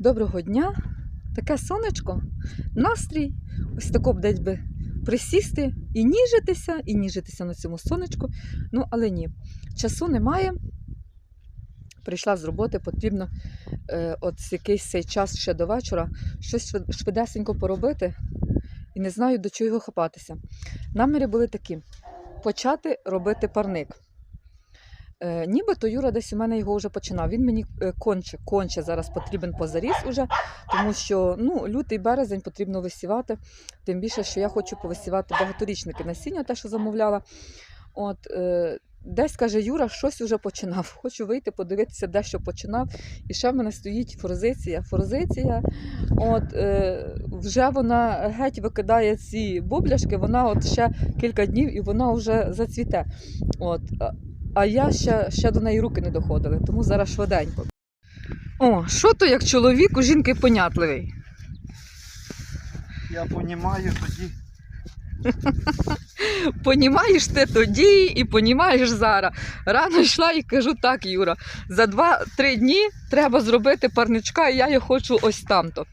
Доброго дня! Таке сонечко, настрій. Ось тако б десь би присісти і ніжитися, і ніжитися на цьому сонечку. Ну, але ні, часу немає. Прийшла з роботи, потрібно е, от якийсь цей час ще до вечора щось швидесенько поробити. І не знаю, до чого хапатися. Наміри були такі: почати робити парник. Е, нібито Юра десь у мене його вже починав. Він мені е, конче, конче зараз потрібен позаріз уже, тому що ну, лютий березень потрібно висівати. Тим більше, що я хочу повисівати багаторічники насіння, те, що замовляла. От, е, десь каже Юра, щось уже починав. Хочу вийти, подивитися, де що починав. І ще в мене стоїть форзиція. Форзиція, от, е, вже вона геть викидає ці бобляшки, вона от ще кілька днів і вона вже зацвіте. От, а- я ще, ще до неї руки не доходили, тому зараз швиденько. О, що то як чоловік у жінки понятливий? Я понімаю тоді. Понімаєш ти тоді і понімаєш зараз. Рано йшла і кажу так, Юра, за 2-3 дні треба зробити парничка, і я його хочу ось тамто.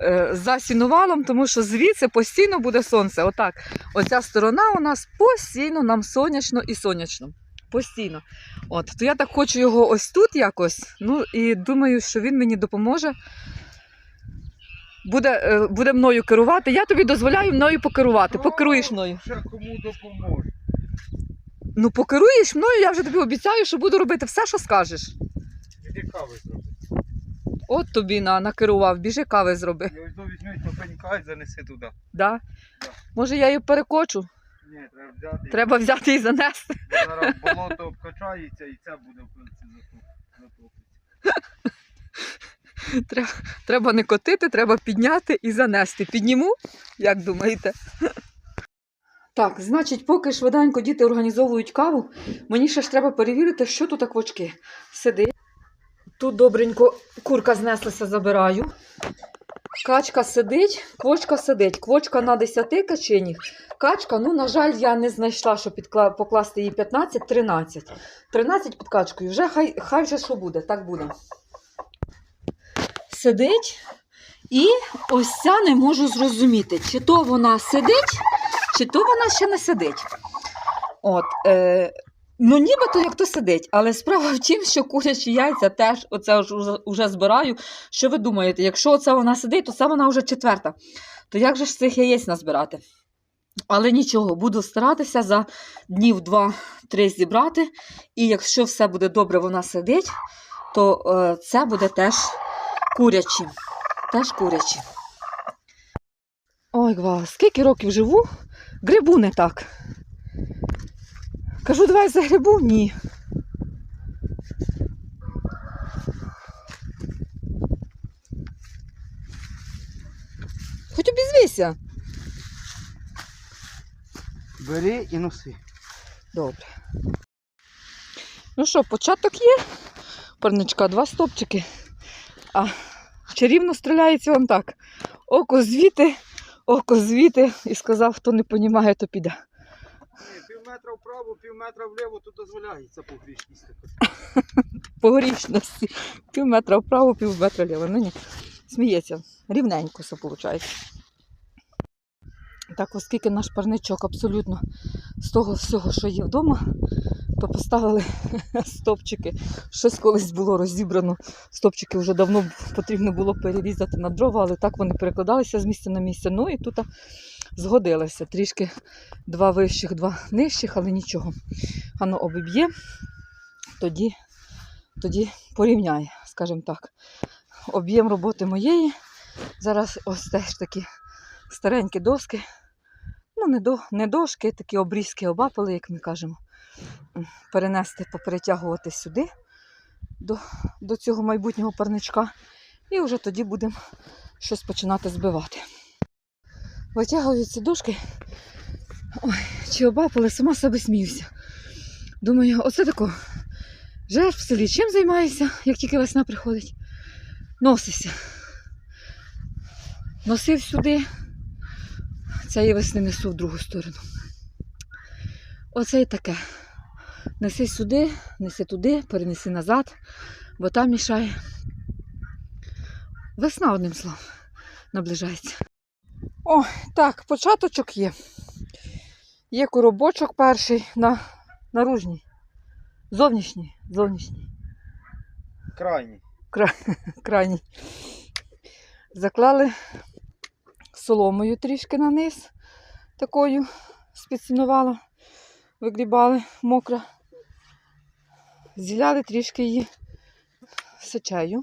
Е, За сінувалом, тому що звідси постійно буде сонце. Отак. Оця сторона у нас постійно нам сонячно і сонячно. Постійно. От, то я так хочу його ось тут якось. Ну і думаю, що він мені допоможе. Буде, е, буде мною керувати. Я тобі дозволяю мною покерувати. Покеруєш мною. Ще кому допоможе. Ну, покеруєш мною, я вже тобі обіцяю, що буду робити все, що скажеш. Іди кави зроби. От тобі на, накерував, біжи кави зроби. І ось до візьми і занеси туди. Да? Може, я її перекочу? Ні, треба взяти. Треба взяти і занести. Зараз болото обкачається і це буде в кінці затопиться. Треба, треба не котити, треба підняти і занести. Підніму, як думаєте? Так, значить, поки швиденько діти організовують каву, мені ще ж треба перевірити, що тут квочки. Сиди. Тут добренько курка знеслася, забираю. Качка сидить, квочка сидить. Квочка на 10 каченях. Качка, ну, на жаль, я не знайшла, що підкла... покласти їй 15, 13. 13 під качкою. Вже хай, хай вже що буде, так буде. Сидить. І ось ця не можу зрозуміти, чи то вона сидить, чи то вона ще не сидить. От, е, ну нібито як то сидить, але справа в тім, що курячі яйця теж оце уже збираю. Що ви думаєте, якщо оце вона сидить, то це вона вже четверта. То як же ж цих яєць назбирати? Але нічого, буду старатися за днів два-три зібрати. І якщо все буде добре, вона сидить, то е, це буде теж курячі. Теж курячі. Ой, гва, скільки років живу, грибу не так. Кажу, давай за грибу? Ні. Хоч обізвися. Бери і носи. Добре. Ну що, початок є. Парничка, два стопчики. А чарівно стріляється вам так. Око звідти, око звідти. І сказав, хто не понімає, то піде. Метра вправо, пів метра вліво, тут дозволяється по грішність. По горішності. Пів метра вправо, пів метра вліво. Ну ні. Сміється. Рівненько все виходить. Так, оскільки наш парничок абсолютно з того всього, що є вдома, то поставили стопчики. Щось колись було розібрано. Стопчики вже давно потрібно було перерізати на дрова, але так вони перекладалися з місця на місце. Ну і тут згодилися. Трішки два вищих, два нижчих, але нічого. Воно обіб'є, тоді, тоді порівняє, скажімо так. Об'єм роботи моєї. Зараз ось теж такі старенькі доски. Ну, не, до, не дошки, такі обрізки обапали, як ми кажемо. Перенести, поперетягувати сюди до, до цього майбутнього парничка. І вже тоді будемо щось починати збивати. Витягую ці дошки. Ой, чи обапали, сама себе сміюся. Думаю, оце тако. Живеш в селі, чим займаєшся, як тільки весна приходить? Носишся. Носив сюди, цієї весни несу в другу сторону. Оце і таке. Неси сюди, неси туди, перенеси назад, бо там мішає. Весна, одним словом, наближається. О, так, початочок є. Є коробочок перший на наружній. Зовнішній. Зовнішній. Крайній. крайній. Заклали соломою трішки на низ, такою спецінувала, вигрібали мокра. Зіляли трішки її сечею.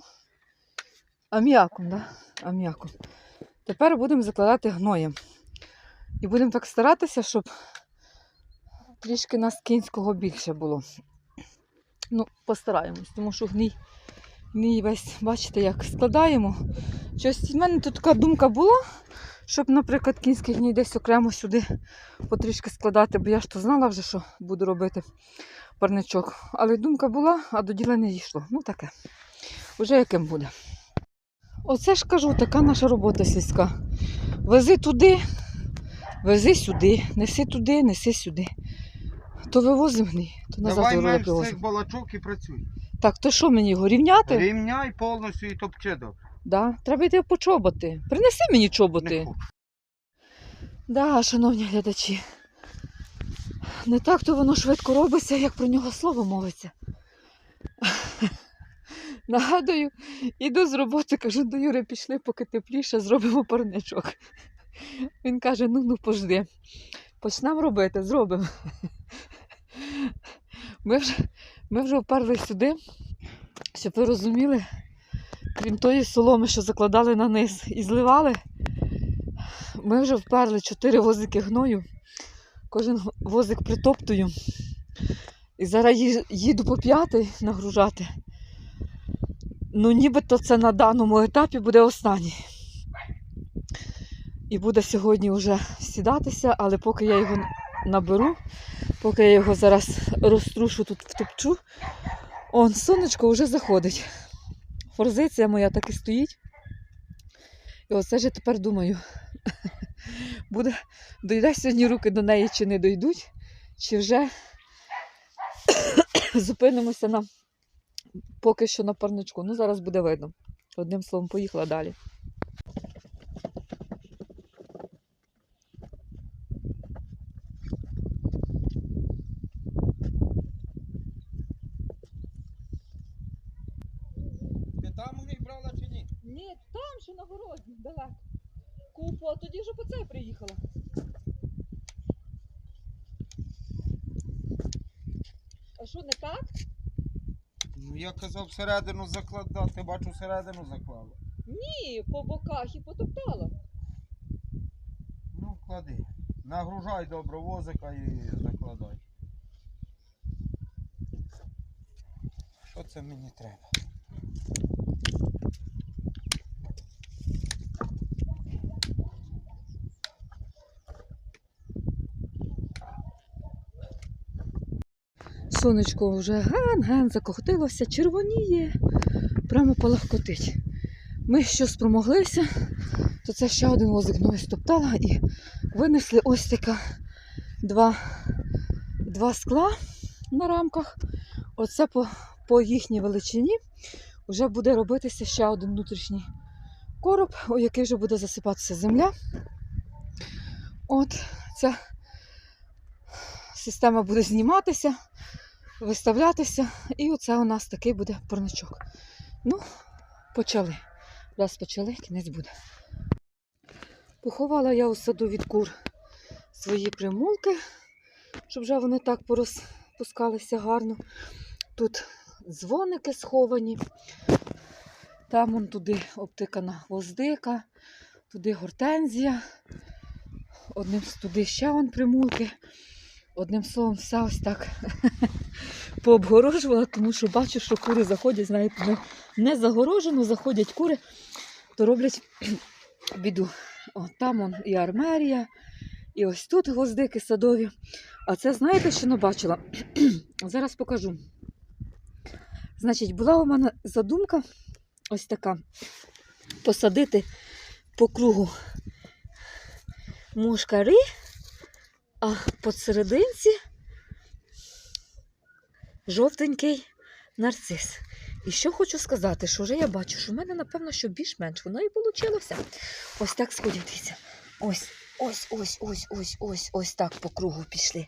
Аміаком, да? Аміаком. Тепер будемо закладати гноєм. І будемо так старатися, щоб трішки нас кінського більше було. Ну, постараємось, тому що гній гній весь, бачите, як складаємо. Щось в мене тут така думка була, щоб, наприклад, кінський гній десь окремо сюди потрішки складати, бо я ж то знала вже, що буду робити парничок. Але думка була, а до діла не дійшло. Ну таке. Уже яким буде. Оце ж кажу, така наша робота сільська. Вези туди, вези сюди, неси туди, неси сюди. То вивозимо гній, то назад Давай менш привозимо. цих балачок і працюй. Так, то що мені його рівняти? Рівняй повністю і топчи добре. Да, треба йти по чоботи. Принеси мені чоботи. Да, шановні глядачі. Не так то воно швидко робиться, як про нього слово мовиться. Нагадую, іду з роботи, кажу до Юри, пішли, поки тепліше, зробимо парничок. Він каже: ну ну пожди. Почнемо робити, зробимо. Ми вже, ми вже вперли сюди, щоб ви розуміли, крім тої соломи, що закладали на низ і зливали, ми вже вперли чотири возики гною. Кожен возик притоптую. І зараз їду по п'ятий нагружати. Ну, нібито це на даному етапі буде останній. І буде сьогодні вже сідатися, але поки я його наберу, поки я його зараз розтрушу тут втопчу, он сонечко вже заходить. Форзиція моя так і стоїть. І оце ж я тепер думаю, буде, дойде сьогодні руки до неї чи не дойдуть, чи вже зупинимося на поки що на парничку. Ну, зараз буде видно. Одним словом, поїхала далі. Ти там у них брала чи ні? Ні, там ще на городі, далеко. Купу, а тоді вже по це приїхала. А що, не так? Ну я казав всередину закладати, бачу всередину заклала. Ні, по боках і потоптала. Ну, клади. Нагружай добре возика і закладай. Що це мені треба? Сонечко вже ген-ген закохтилося, червоніє, прямо палахкотить. Ми що спромоглися, то це ще один возик мною стоптала і винесли ось така два, два скла на рамках. Оце по, по їхній величині вже буде робитися ще один внутрішній короб, у який вже буде засипатися земля. От ця система буде зніматися виставлятися. І оце у нас такий буде парничок. Ну, почали. Раз почали, кінець буде. Поховала я у саду від кур свої примулки, щоб вже вони так порозпускалися гарно. Тут дзвоники сховані. Там он туди обтикана гвоздика, туди гортензія. Одним туди ще вон примулки. Одним словом, все ось так пообгорожувала, тому що бачу, що кури заходять, знаєте, не, загорожено, заходять кури, то роблять біду. О, там он і армерія, і ось тут гвоздики садові. А це знаєте, що не бачила? Зараз покажу. Значить, була у мене задумка ось така: посадити по кругу мушкари, а посерединці жовтенький нарцис. І що хочу сказати, що вже я бачу, що в мене, напевно, що більш-менш воно і вийшло. Ось так сходять. Ось, ось, ось, ось, ось, ось, ось так по кругу пішли.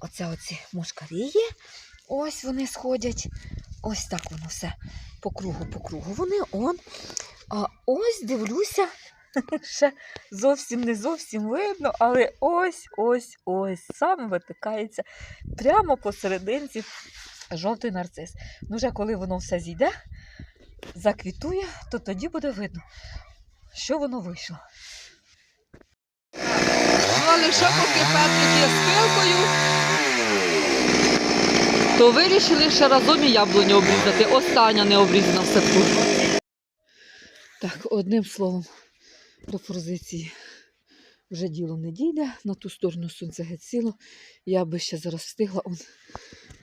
Оце оці мошкарії. Ось вони сходять. Ось так воно все по кругу, по кругу. Вони он. А ось дивлюся, ще зовсім не зовсім видно, але ось, ось, ось. Саме витикається прямо посерединці жовтий нарцис. Ну, вже коли воно все зійде, заквітує, то тоді буде видно, що воно вийшло. Але ще поки Петрик є з пилкою, то вирішили ще разом і яблуню обрізати. Остання не обрізана в садку. Так, одним словом, до форзиції вже діло не дійде. На ту сторону сонце геть сіло. Я би ще зараз встигла он,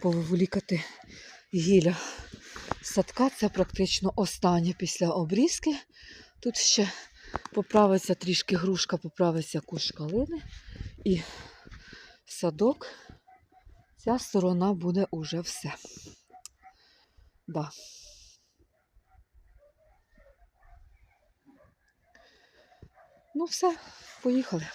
повиволікати гілля садка. Це практично останнє після обрізки. Тут ще поправиться трішки грушка, поправиться кущ калини. І садок. Ця сторона буде уже все. Да. Ну, все, поїхали.